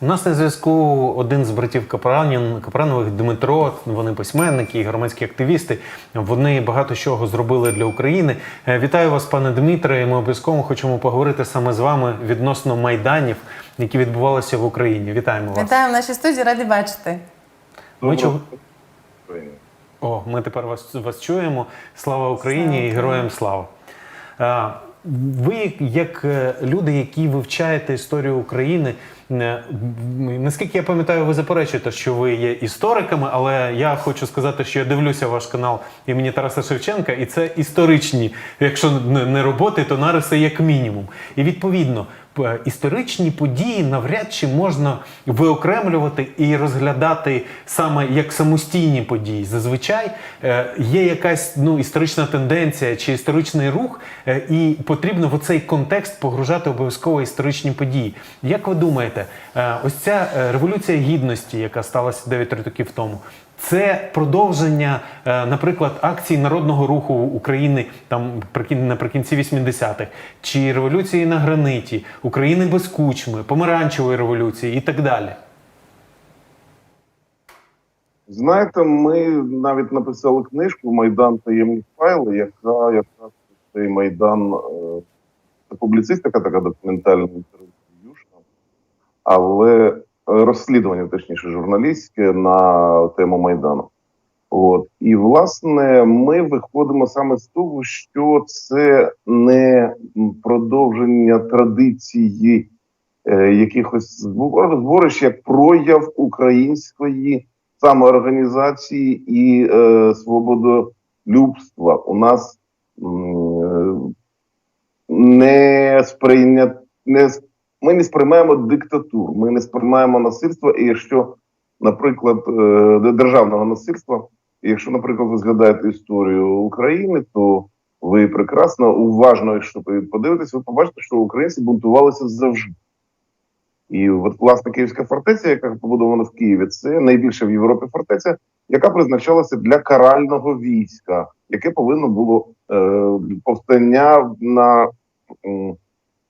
У нас на зв'язку один з братів Капранін, Капранових Дмитро. Вони письменники і громадські активісти. Вони багато чого зробили для України. Е, Вітаю вас, пане Дмитре. і Ми обов'язково хочемо поговорити саме з вами відносно майданів, які відбувалися в Україні. Вітаємо вас. Вітаю в нашій студії, раді бачити. Ми чого... О, ми тепер вас, вас чуємо. Слава Україні Слава і героям слава. Ви, як е, люди, які вивчаєте історію України, е, наскільки я пам'ятаю, ви заперечуєте, що ви є істориками, але я хочу сказати, що я дивлюся ваш канал імені Тараса Шевченка, і це історичні, якщо не роботи, то нариси як мінімум. І відповідно. П- Історичні події навряд чи можна виокремлювати і розглядати саме як самостійні події. Зазвичай е, є якась ну, історична тенденція чи історичний рух, е, і потрібно в оцей контекст погружати обов'язково історичні події. Як ви думаєте, е, ось ця е, революція гідності, яка сталася 9 років тому, це продовження, е, наприклад, акцій народного руху України там наприкінці 80-х, чи революції на граниті, України без кучми, помаранчевої революції і так далі. Знаєте, ми навіть написали книжку Майдан таємні файли, яка якраз цей майдан е, це публіцистика, така документальна інтерв'юшна, але е, розслідування, точніше, журналістське на тему Майдану. От і власне ми виходимо саме з того, що це не продовження традиції е, якихось збор- зборищ як прояв української самоорганізації і е, свободолюбства. У нас е, не сприйнят, не с- ми не сприймаємо диктатуру, ми не сприймаємо насильство. І якщо, наприклад, е, державного насильства, якщо, наприклад, ви згадаєте історію України, то ви прекрасно уважно, якщо ви подивитесь, ви побачите, що українці бунтувалися завжди. І от власне Київська фортеця, яка побудована в Києві, це найбільша в Європі фортеця, яка призначалася для карального війська, яке повинно було е, повстання на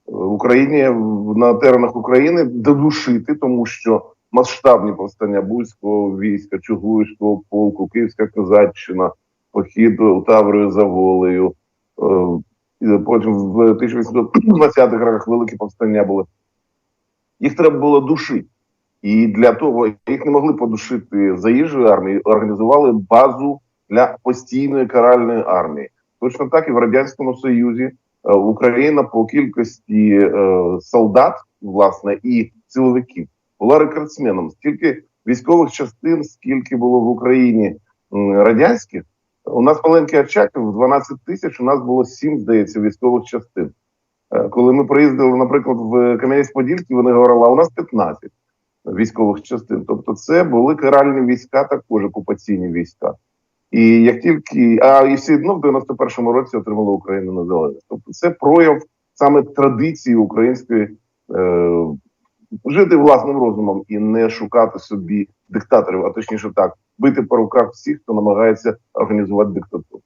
Україні на теренах України додушити, тому що масштабні повстання Бузького війська, Чугуївського полку, Київська козаччина, похід у Таврію за волею. Е, потім в 1820-х роках великі повстання були їх треба було душити. І для того їх не могли подушити заїжджою армії, організували базу для постійної каральної армії. Точно так і в радянському союзі Україна по кількості е, солдат, власне, і силовиків була рекордсменом. Стільки військових частин, скільки було в Україні радянських. У нас маленький Очаків, 12 тисяч. У нас було 7, здається, військових частин. Е, Коли ми приїздили, наприклад, в Кам'янець-Подільський, вони говорили, а у нас 15 військових частин. Тобто, це були каральні війська, також окупаційні війська. І як тільки а і все одно в 91-му році отримала Україну незалежність. Тобто, це прояв саме традиції української е, жити власним розумом і не шукати собі диктаторів, а точніше так, бити по руках всіх, хто намагається організувати диктатуру.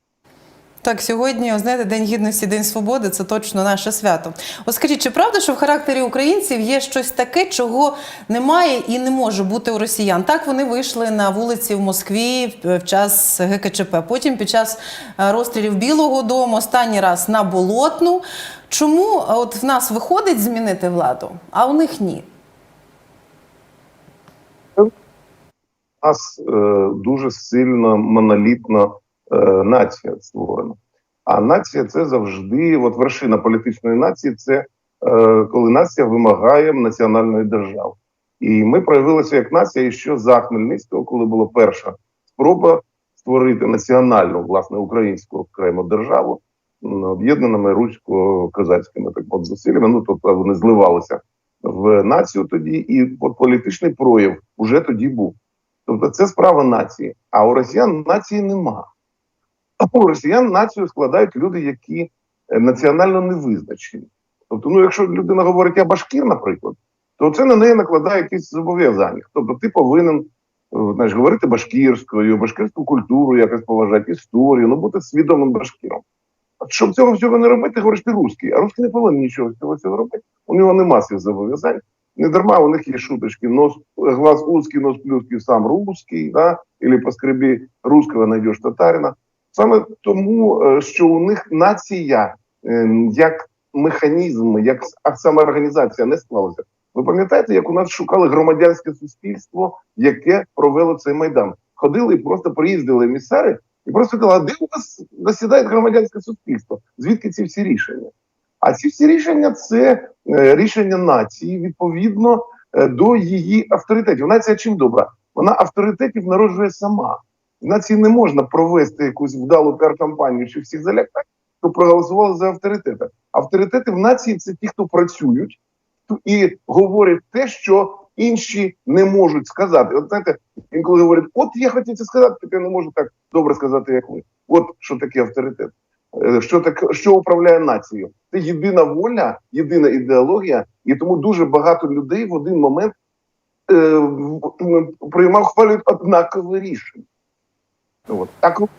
Так, сьогодні, знаєте, День гідності, День свободи це точно наше свято. От скажіть, чи правда, що в характері українців є щось таке, чого немає і не може бути у росіян? Так вони вийшли на вулиці в Москві в- в час ГКЧП, потім під час е, розстрілів Білого Дому, останній раз на болотну. Чому от в нас виходить змінити владу, а у них ні? У нас е, дуже сильно монолітна е, нація створена. А нація це завжди, от вершина політичної нації, це е, коли нація вимагає національної держави. І ми проявилися як нація ще за Хмельницького, коли була перша спроба створити національну, власне, українську окрему державу, об'єднаними русько-козацькими так от зусиллями. Ну тобто вони зливалися в націю тоді, і от політичний прояв уже тоді був. Тобто це справа нації. А у росіян нації нема. У росіян націю складають люди, які е, національно не визначені. Тобто, ну, якщо людина говорить я башкір, наприклад, то це на неї накладає якісь зобов'язання. Тобто, ти повинен е, знаєш, говорити башкірською, башкирську культуру якось поважати, історію, ну бути свідомим башкіром. А щоб цього всього не робити, ти говориш, ти русський, а русський не повинен нічого цього всього робити. У нього нема цих зобов'язань. не дарма у них є шуточки. Нос, глаз узкий, нос плюский, сам русский, да? или поскреби русского найдеш татарина. Саме тому, е, що у них нація е, як механізм, як самоорганізація не склалася. Ви пам'ятаєте, як у нас шукали громадянське суспільство, яке провело цей майдан? Ходили і просто приїздили емісари і просто казали, а де у вас засідає громадянське суспільство? Звідки ці всі рішення? А ці всі рішення це е, рішення нації відповідно до її авторитетів. Нація чим добра? Вона авторитетів народжує сама. Нації не можна провести якусь вдалу піар-кампанію чи всіх залякати, хто проголосували за авторитети. Авторитети в нації це ті, хто працюють і говорять те, що інші не можуть сказати. От знаєте, інколи говорять, от я хотів це сказати, так я не можу так добре сказати, як ви. От що таке авторитет. Е, Що таке, що управляє нацією? Це єдина воля, єдина ідеологія, і тому дуже багато людей в один момент е, приймав хвалюють однакове рішення. От. А коли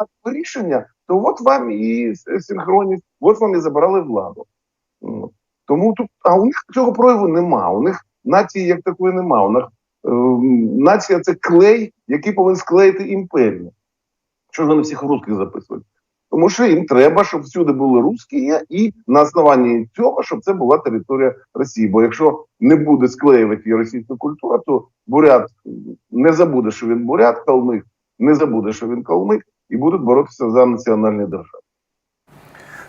однакове рішення, то от вам і синхронність, от вам і забирали владу. Тому тут, а у них цього прояву нема. У них нації як такої нема. У них е, нація це клей, який повинен склеїти імперію. Що ж вони всіх русських записують? Тому що їм треба, щоб всюди були русські, і на основанні цього, щоб це була територія Росії. Бо якщо не буде склеювати її російська культура, то бурят не забуде, що він бурят, калмик не забуде, що він калмик, і будуть боротися за національні держави.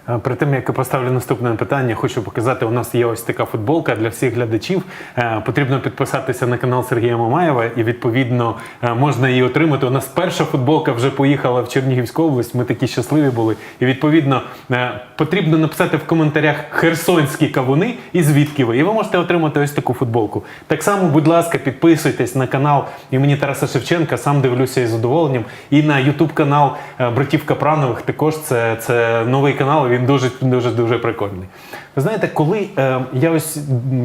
Е, При тим, як я поставлю наступне питання, хочу показати, у нас є ось така футболка для всіх глядачів. Е, Потрібно підписатися на канал Сергія Мамаєва і відповідно е, можна її отримати. У нас перша футболка вже поїхала в Чернігівську область. Ми такі щасливі були. І відповідно потрібно написати в коментарях херсонські кавуни і звідки ви. І ви можете отримати ось таку футболку. Так само, будь ласка, підписуйтесь на канал імені Тараса Шевченка. Сам дивлюся із задоволенням. І на Ютуб канал братів Капранових. Також це, це новий канал. Він дуже дуже дуже прикольний. Ви знаєте, коли е, я ось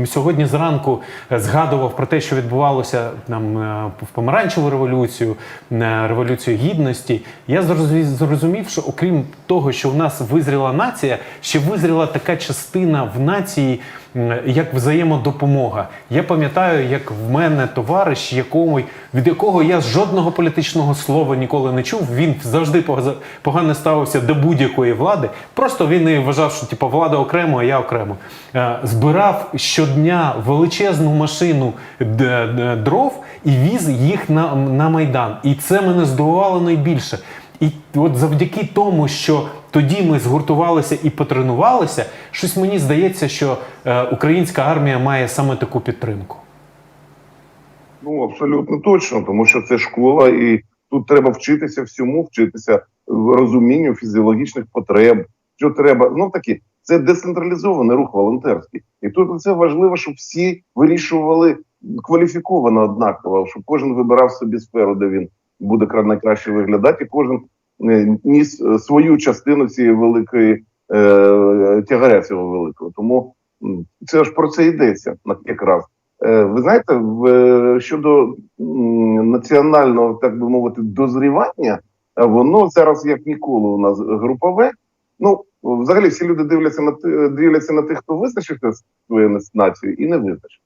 сьогодні зранку е, згадував про те, що відбувалося там е, в помаранчеву революцію, е, революцію гідності, я зрозумів, що окрім того, що в нас визріла нація, ще визріла така частина в нації, як взаємодопомога. Я пам'ятаю, як в мене товариш, якому від якого я жодного політичного слова ніколи не чув. Він завжди погано ставився до будь-якої влади. Просто він і вважав, що типу, влада окремо, а я окремо. Е, Збирав щодня величезну машину д- д- дров і віз їх на, на майдан. І це мене здивувало найбільше. І от завдяки тому, що тоді ми згуртувалися і потренувалися, щось мені здається, що е, українська армія має саме таку підтримку. Ну абсолютно точно, тому що це школа, і тут треба вчитися всьому, вчитися розумінню фізіологічних потреб. Що треба, ну таки, це децентралізований рух волонтерський, і тут це важливо, щоб всі вирішували кваліфіковано однаково, щоб кожен вибирав собі сферу, де він буде кра- найкраще виглядати, і кожен е, ніс е, свою частину цієї великої е, тягаря цього великого. Тому це ж про це йдеться якраз. Е, Ви знаєте, в, е, щодо національного, так би мовити, дозрівання, воно зараз як ніколи у нас групове. Ну, взагалі, всі люди дивляться на дивляться на тих, хто визначився своєю нацією і не визначив.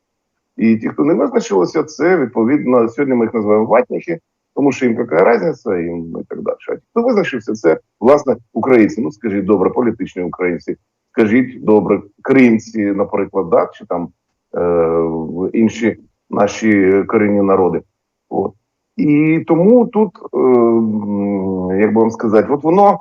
І ті, хто не визначилися, це відповідно сьогодні ми їх називаємо ватники, тому що їм яка різниця, їм і так далі. А ті, хто визначився, це власне українці. Ну скажіть добре, політичні українці, скажіть добре, кримці, наприклад, да, чи там е, інші наші корінні народи. От. І тому тут, е, як би вам сказати, от воно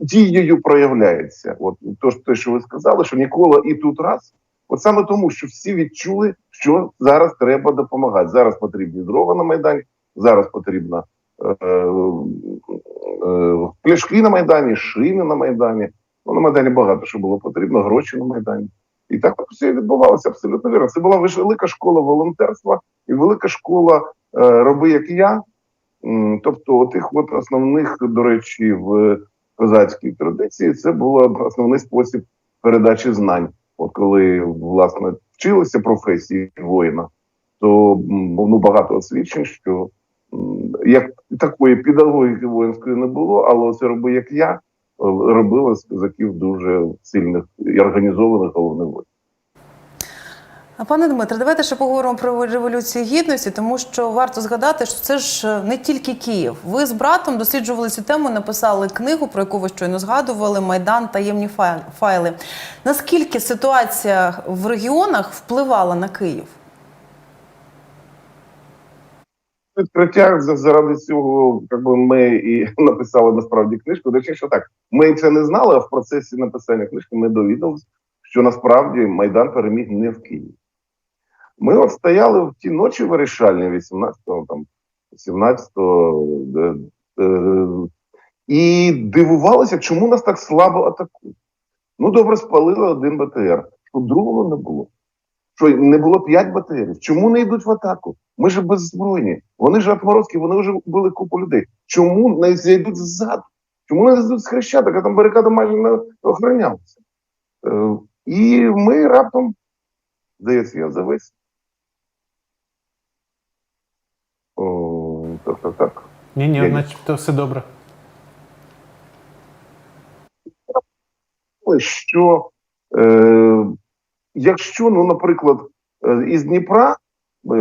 дією проявляється. От то, те, що ви сказали, що ніколи і тут раз. От саме тому, що всі відчули, що зараз треба допомагати. Зараз потрібні дрова на майдані, зараз потрібна е, е, пляшки на майдані, шини на майдані. Ну, на майдані багато що було потрібно, гроші на майдані. І так все відбувалося абсолютно вірно. Це була велика школа волонтерства і велика школа е, роби як я. Тобто, тих от основних, до речі, в козацькій традиції це був основний спосіб передачі знань. От коли власне вчилися професії воїна, то ну, багато освідчень, що як такої педагогіки воїнської не було, але це роби як я е, робила з козаків дуже сильних і організованих головних воїнів. Пане Дмитре, давайте ще поговоримо про революцію гідності, тому що варто згадати, що це ж е, не тільки Київ. Ви з братом досліджували цю тему, написали книгу, про яку ви щойно згадували Майдан таємні файл- файли. Наскільки ситуація в регіонах впливала на Київ? відкриття заради цього, якби ми і написали насправді книжку. Точніше так, ми це не знали, а в процесі написання книжки ми довідалися, що насправді Майдан переміг не в Києві. Ми от стояли в ті ночі вирішальні 18-го, там 17-го, е, і дивувалися, чому нас так слабо атакують. Ну, добре, спалили один БТР, щоб другого не було. Що не було п'ять БТРів. Чому не йдуть в атаку? Ми ж беззбройні. Вони ж отморозки, вони вже вбили купу людей. Чому не зайдуть ззаду? Чому не зайдуть з хрещатика? Там барикада майже не охоронялася. Е, і ми раптом, здається, я завис. О, так. Ні, ні, начебто все добре. Що е, якщо, ну, наприклад, е, із Дніпра е,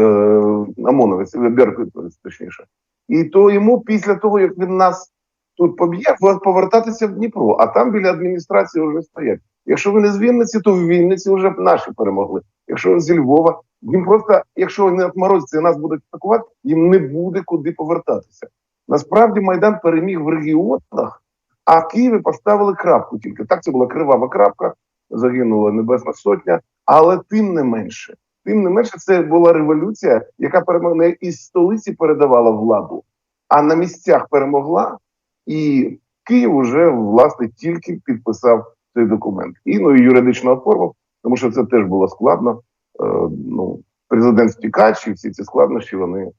ОМОНовець, е, Беркутовець, точніше, і то йому після того, як він нас тут поб'є, повертатися в Дніпро, а там біля адміністрації вже стоять. Якщо ви не з Вінниці, то в Вінниці вже наші перемогли. Якщо зі Львова, їм просто, якщо вони отморозяться і нас будуть атакувати, їм не буде куди повертатися. Насправді Майдан переміг в регіонах, а в Києві поставили крапку тільки. Так, це була кривава крапка, загинула Небесна Сотня, але тим не менше, тим не менше, це була революція, яка перемогла не із столиці передавала владу, а на місцях перемогла, і Київ уже власне тільки підписав цей документ. І ну і юридично оформив, тому що це теж було складно. Е, ну, президент втікач і всі ці складнощі вони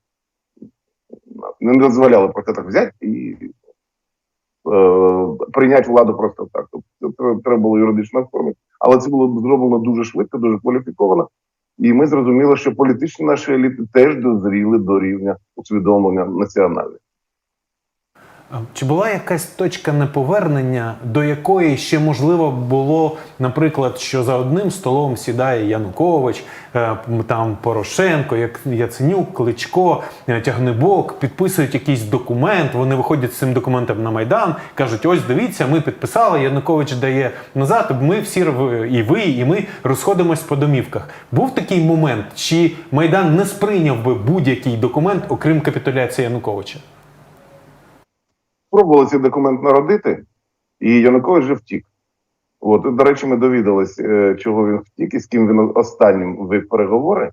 не дозволяли просто так взяти і е, прийняти владу просто так. Тобто це треба було юридично оформити, але це було зроблено дуже швидко, дуже кваліфіковано. І ми зрозуміли, що політичні наші еліти теж дозріли до рівня усвідомлення національних. Чи була якась точка неповернення, до якої ще можливо було, наприклад, що за одним столом сідає Янукович, е, там Порошенко, як Яценюк, Кличко, е, Тягнебок, підписують якийсь документ. Вони виходять з цим документом на майдан, кажуть: ось дивіться, ми підписали. Янукович дає назад. Ми всі і ви, і ми розходимось по домівках. Був такий момент, чи майдан не сприйняв би будь-який документ, окрім капітуляції Януковича? Пробували цей документ народити, і Янукович вже втік. От, до речі, ми довідались, е, чого він втік і з ким він останнім вів переговори.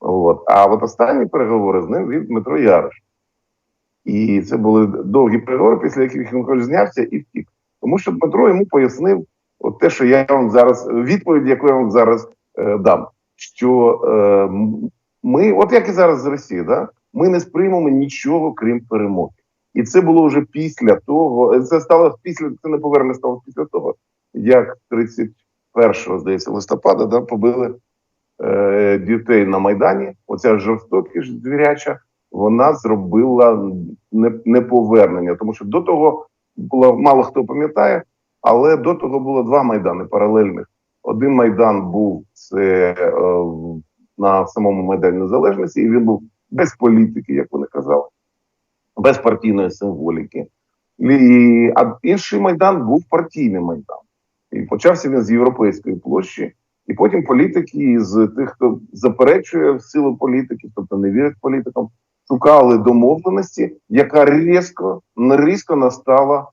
От. А от останні переговори з ним вів Дмитро Ярош. І це були довгі переговори, після яких Янукович знявся і втік. Тому що Дмитро йому пояснив от те, що я вам зараз, відповідь, яку я вам зараз е, дам. Що е, ми, от як і зараз з Росії, да? ми не сприймемо нічого крім перемоги. І це було вже після того. Це стало після це не повернення стало після того, як 31 здається листопада да, побили е, дітей на майдані. Оця жорстокість звіряча, вона зробила не, неповернення, тому що до того було мало хто пам'ятає, але до того було два майдани паралельних. Один майдан був це е, на самому майдані незалежності, і він був без політики, як вони казали без партійної символіки. І, а інший майдан був партійний майдан. І почався він з європейської площі, і потім політики з тих, хто заперечує в силу політики, тобто не вірить політикам, шукали домовленості, яка різко, різко настала, е,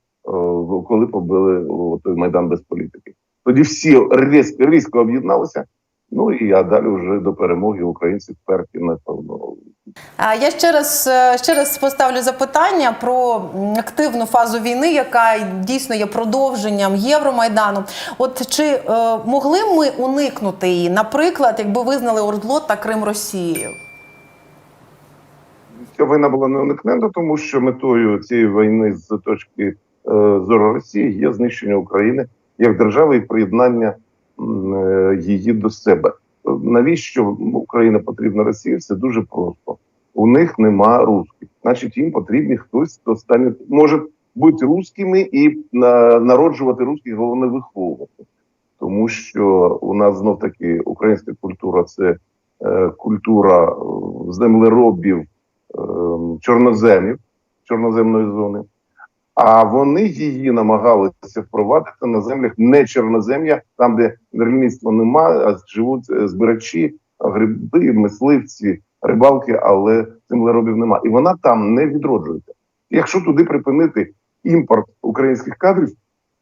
коли побили той майдан без політики. Тоді всі різко, різко об'єдналися. Ну і а далі вже до перемоги українців вперті, напевно, А я ще раз е, ще раз поставлю запитання про активну фазу війни, яка дійсно є продовженням Євромайдану. От чи е, могли б ми уникнути її, наприклад, якби визнали Ордло та Крим Росією? Ця війна була не уникнена, тому що метою цієї війни з точки е, зору Росії є знищення України як держави і приєднання її до себе. Навіщо Україна потрібна Росії? Все дуже просто. У них нема русських. Значить, їм потрібен хтось, хто стане може бути русскими і на, народжувати русських, головне виховувати. тому що у нас знов таки українська культура це е, культура е, землеробів, е, чорноземів, чорноземної зони. А вони її намагалися впровадити на землях не чорнозем'я, там, де рельництва немає, а живуть е, збирачі, гриби, мисливці, рибалки, але землеробів немає. І вона там не відроджується. Якщо туди припинити імпорт українських кадрів,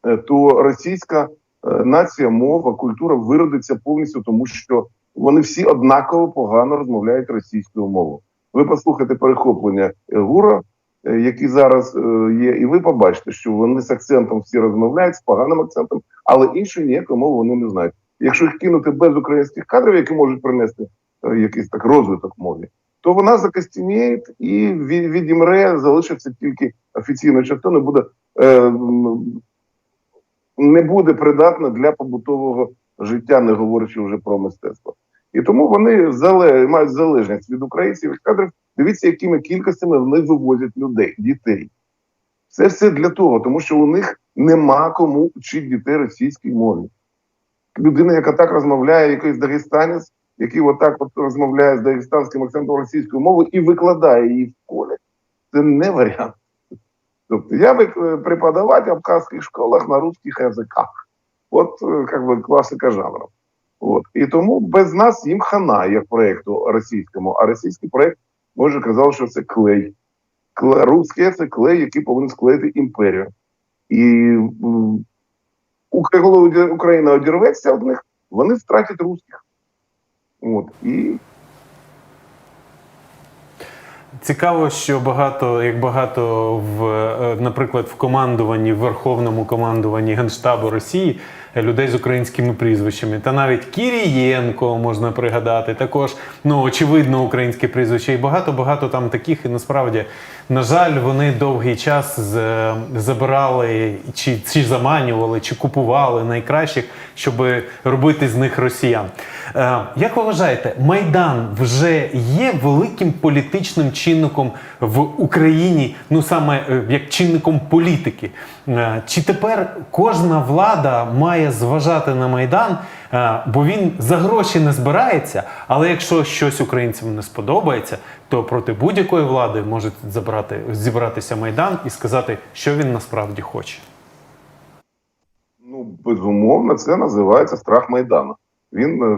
е, то російська е, нація, мова, культура виродиться повністю, тому що вони всі однаково погано розмовляють російською мовою. Ви послухайте перехоплення гура, які зараз е, є, і ви побачите, що вони з акцентом всі розмовляють з поганим акцентом, але іншої ніякої мови вони не знають. Якщо їх кинути без українських кадрів, які можуть принести е, якийсь так розвиток мові, то вона закостініє і відімре, залишиться тільки офіційна частина, буде е, не буде придатна для побутового життя, не говорячи вже про мистецтво. І тому вони зале, мають залежність від українців від кадрів. Дивіться, якими кількостями вони вивозять людей, дітей. Це все для того, тому що у них нема кому вчити дітей російській мові. Людина, яка так розмовляє, якийсь дагестанець, який отак от розмовляє з дагестанським акцентом російською мовою і викладає її в школі, це не варіант. Тобто я би е, преподавати в абхазских школах на русских язиках. От е, как би класика жанру. От. І тому без нас їм хана, як проєкту російському, а російський проєкт, може казав, що це клей. Кле, русське це клей, який повинен склеїти імперію. І коли Україна одірветься від них, вони втратять русських. От. І Цікаво, що багато, як багато в, е, наприклад, в командуванні, в верховному командуванні Генштабу Росії людей з українськими прізвищами. Та навіть Кірієнко можна пригадати, також ну очевидно українське прізвище. І багато-багато там таких. І насправді, на жаль, вони довгий час забирали чи, чи заманювали, чи купували найкращих, щоб робити з них росіян. Е, Як ви вважаєте, Майдан вже є великим політичним чинником в Україні, ну саме е, як чинником політики? Е, Чи тепер кожна влада має зважати на Майдан, е, бо він за гроші не збирається, але якщо щось українцям не сподобається, то проти будь-якої влади може забрати, зібратися Майдан і сказати, що він насправді хоче. Ну, безумовно, це називається страх Майдану. Він е,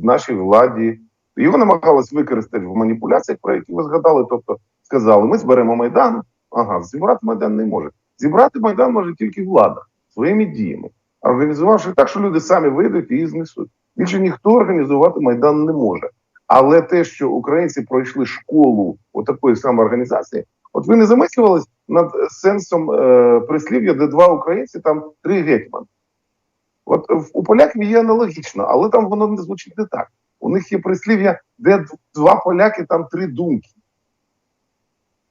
в нашій владі його намагалось використати в маніпуляціях, про які ви згадали. Тобто сказали, ми зберемо Майдан. Ага, зібрати Майдан не може. Зібрати Майдан може тільки влада своїми діями, організувавши так, що люди самі вийдуть і знесуть. Більше ніхто організувати Майдан не може. Але те, що українці пройшли школу отакої самоорганізації, от ви не замислювались над сенсом е, прислів'я, де два українці, там три гетьмани. От у поляків є аналогічно, але там воно не звучить не так. У них є прислів'я, де два поляки, там три думки.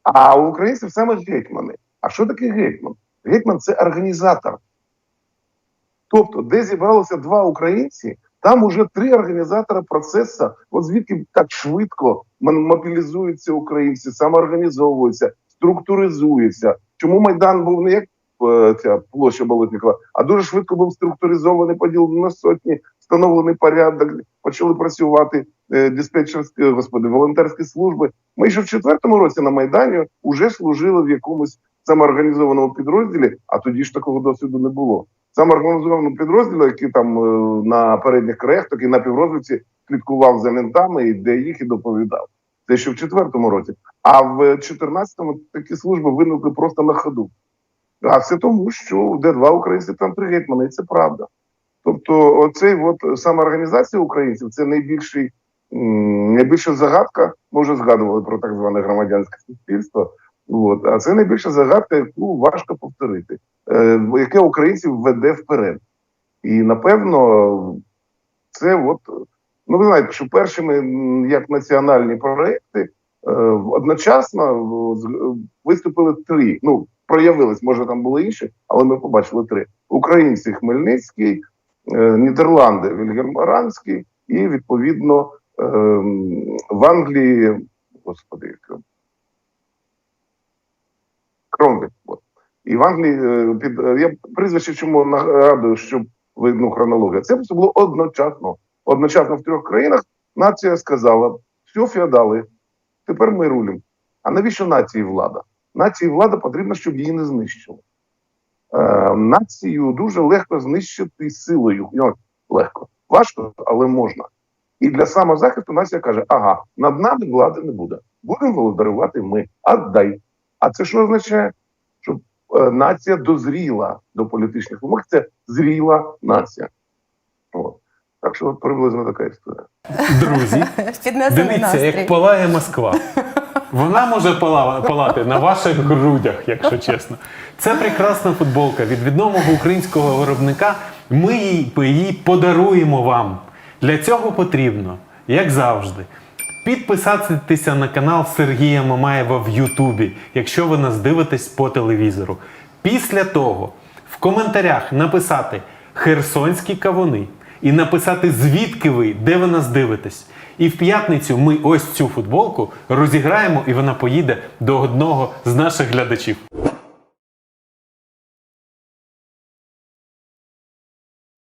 А у українців саме гетьмани. А що таке гетьман? Гетьман це організатор. Тобто, де зібралося два українці, там уже три організатора процесу. От звідки так швидко мобілізуються українці, самоорганізовуються, структуризуються. Чому Майдан був не як е, ця площа Болотникова, а дуже швидко був структуризований, поділений на сотні, встановлений порядок, почали працювати е, диспетчерські, господи, волонтерські служби. Ми ще в четвертому році на Майдані вже служили в якомусь самоорганізованому підрозділі, а тоді ж такого досвіду не було. Самоорганізованому підрозділі, який там е, на передніх краях, такий на піврозвідці слідкував за ментами, і де їх і доповідав. Це ще в четвертому році. А в 14-му такі служби виникли просто на ходу. А все тому, що де два українці, там три гетьмани, і це правда. Тобто, оцей от самоорганізація українців це найбільший, найбільша загадка. Ми вже згадували про так зване громадянське суспільство. От, а це найбільша загадка, яку важко повторити, е, яке українців веде вперед. І напевно, це от, ну ви знаєте, що першими як національні проекти е, одночасно е, е, виступили три. Ну, проявились, може там були інші, але ми побачили три: українці Хмельницький, е, Нідерланди Вільгермаранський, і відповідно е, в Англії, господи, Кромвель. От. І в Англії е, під е, я прізвище чому нагадую, щоб видно хронологія. Це було одночасно. Одночасно в трьох країнах нація сказала: все, феодали, тепер ми рулимо. А навіщо нації влада? Нації влада потрібна, щоб її не знищили. Е, націю дуже легко знищити силою. Ну, легко. Важко, але можна. І для самозахисту нація каже: ага, над нами влади не буде. Будемо володарювати ми. Отдай. А це що означає? Що е, нація дозріла до політичних вимог. Це зріла нація. От. Так що от приблизно така історія. Друзі, дивіться, як палає Москва. Вона може палати на ваших грудях, якщо чесно. Це прекрасна футболка від відомого українського виробника. Ми її, її подаруємо вам. Для цього потрібно, як завжди, підписатися на канал Сергія Мамаєва в Ютубі, якщо ви нас дивитесь по телевізору. Після того в коментарях написати Херсонські кавуни і написати звідки ви, де ви нас дивитесь. І в п'ятницю ми ось цю футболку розіграємо, і вона поїде до одного з наших глядачів.